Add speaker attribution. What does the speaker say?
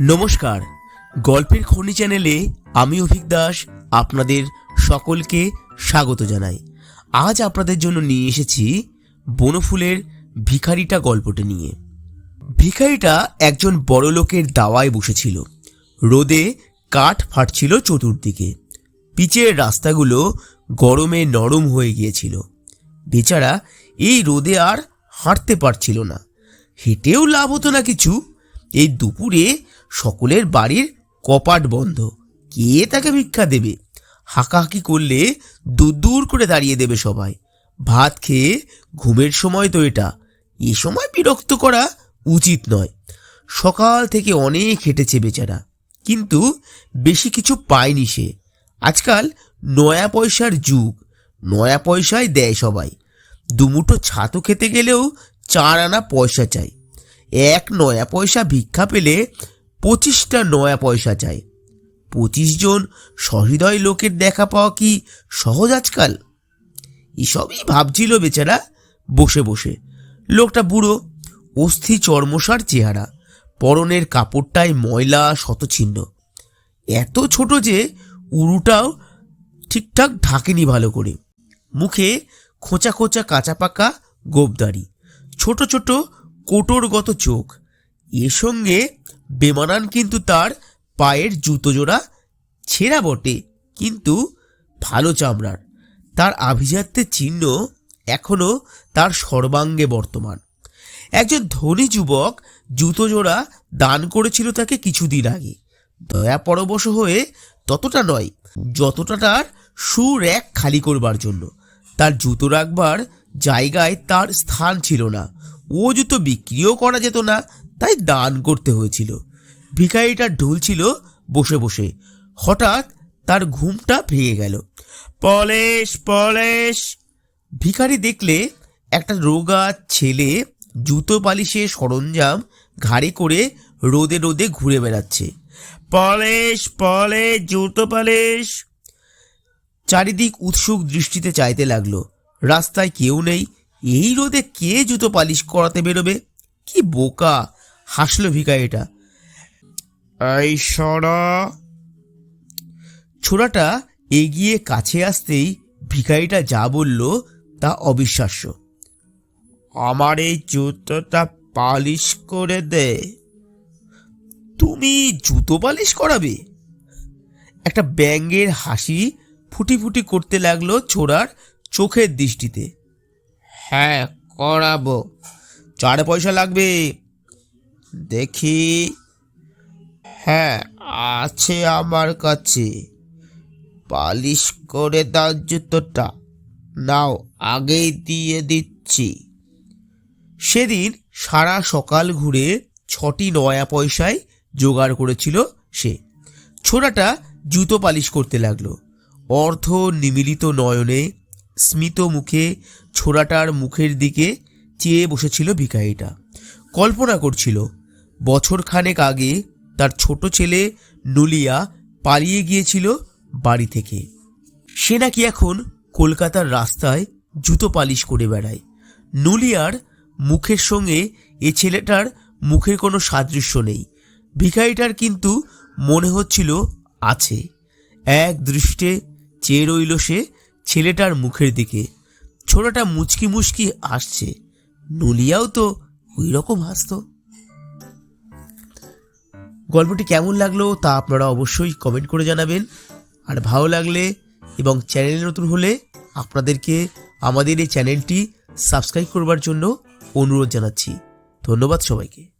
Speaker 1: নমস্কার। গল্পের খনি চ্যানেলে আমি অভিক দাস আপনাদের সকলকে স্বাগত জানাই। আজ আপনাদের জন্য নিয়ে এসেছি বনফুলের ভিখারিটা গল্পটি নিয়ে। ভিখারিটা একজন বড় লোকের দাওয়ায় বসেছিল। রোদে কাঠ ফাটছিল চতুর্দিকে। পিচের রাস্তাগুলো গরমে নরম হয়ে গিয়েছিল। বেচারা এই রোদে আর হাঁটতে পারছিল না। হেঁটেও লাভ হতো না কিছু। এই দুপুরে সকলের বাড়ির কপাট বন্ধ। কে তাকে ভিক্ষা দেবে? হাঁকাহাঁকি করলে দূর করে দাঁড়িয়ে দেবে সবাই। ভাত খেয়ে ঘুমের সময় তো এটা। এ সময় বিরক্ত করা উচিত নয়। সকাল থেকে অনেক হেঁটেছে বেচারা। কিন্তু বেশি কিছু পায়নি সে। আজকাল নয়া পয়সার যুগ। নয়া পয়সায় দেয় সবাই। দুমুঠো ছাতু খেতে গেলেও চার আনা পয়সা চাই। এক নয়া পয়সা ভিক্ষা পেলে পঁচিশটা নয়া পয়সা চাই। পঁচিশ জন সহৃদয় লোকের দেখা পাওয়া কি সহজ আজকাল? এসবই ভাবছিল বেচারা বসে বসে। লোকটা বুড়ো, অস্থি চর্মসার চেহারা, পরনের কাপড়টায় ময়লা শতছিন্ন। এত ছোট যে উরুটাও ঠিকঠাক ঢাকেনি ভালো করে। মুখে খোঁচা খোঁচা কাঁচা পাকা গোবদারি। ছোট ছোট কোটরগত চোখ। এর সঙ্গে বেমানান কিন্তু তার পায়ের জুতো জোড়া ছেঁড়া বটে, কিন্তু ভালো চামড়ার। তার আভিজাত্যের চিহ্ন এখনও তার সর্বাঙ্গে বর্তমান। একজন ধনী যুবক জুতো জোড়া দান করেছিল তাকে কিছুদিন আগে। দয়া পরবশ হয়ে ততটা নয়, যতটা তার সুর এক খালি করবার জন্য। তার জুতো রাখবার জায়গায় তার স্থান ছিল না। ও জুতো বিক্রিও করা যেত না তাই দান করতে হয়েছিল। ভিখারিটা ঢুলছিল বসে বসে। হঠাৎ তার ঘুমটা ভেঙে গেল। পলেশ পলেশ! ভিখারি দেখলে একটা রোগা ছেলে জুতো পালিশের সরঞ্জাম ঘাড়ে করে রোদে রোদে ঘুরে বেড়াচ্ছে। পলেশ পলেশ, জুতো পালিশ চারিদিক উৎসুক দৃষ্টিতে চাইতে লাগল, রাস্তায় কেউ নেই। এই রোদে কে জুতো পালিশ করাতে বেরোবে? কি বোকা! হাসলো ভিখারিটা এই সরা। ছোড়াটা এগিয়ে কাছে আসতেই ভিখারিটা যা বলল তা অবিশ্বাস্য। আমার এই জুতোটা পালিশ করে দে। তুমি জুতো পালিশ করাবে? একটা ব্যাঙ্গের হাসি ফুটি ফুটি করতে লাগল ছোড়ার চোখের দৃষ্টিতে। হ্যাঁ করাবো। চার পয়সা লাগবে। দেখি। হ্যাঁ আছে আমার কাছে। পালিশ করে দাও জুতোটা। নাও, আগেই দিয়ে দিচ্ছি। সেদিন সারা সকাল ঘুরে ছটি নয়া পয়সায় জোগাড় করেছিল সে। ছোড়াটা জুতো পালিশ করতে লাগল। অর্ধ নিমিলিত নয়নে স্মিত মুখে ছোড়াটার মুখের দিকে চেয়ে বসেছিল ভিখারিটা। কল্পনা করছিল বছর খানেক আগে তার ছোট ছেলে নুলিয়া পালিয়ে গিয়েছিল বাড়ি থেকে। সে নাকি এখন কলকাতার রাস্তায় জুতো পালিশ করে বেড়ায়। নুলিয়ার মুখের সঙ্গে এ ছেলেটার মুখের কোনো সাদৃশ্য নেই। ভিখারিটার কিন্তু মনে হচ্ছিল আছে। এক দৃষ্টে চেয়ে রইল সে ছেলেটার মুখের দিকে। ছোটটা মুচকি মুচকি আসছে নুলিয়াও তো ওই রকম হাসতো। গল্পটি কেমন লাগল তা আপনারা অবশ্যই কমেন্ট করে জানাবেন। আর ভালো লাগলে এবং চ্যানেলে নতুন হলে আপনাদেরকে আমাদের এই চ্যানেলটি সাবস্ক্রাইব করবার জন্য অনুরোধ জানাচ্ছি। ধন্যবাদ সবাইকে।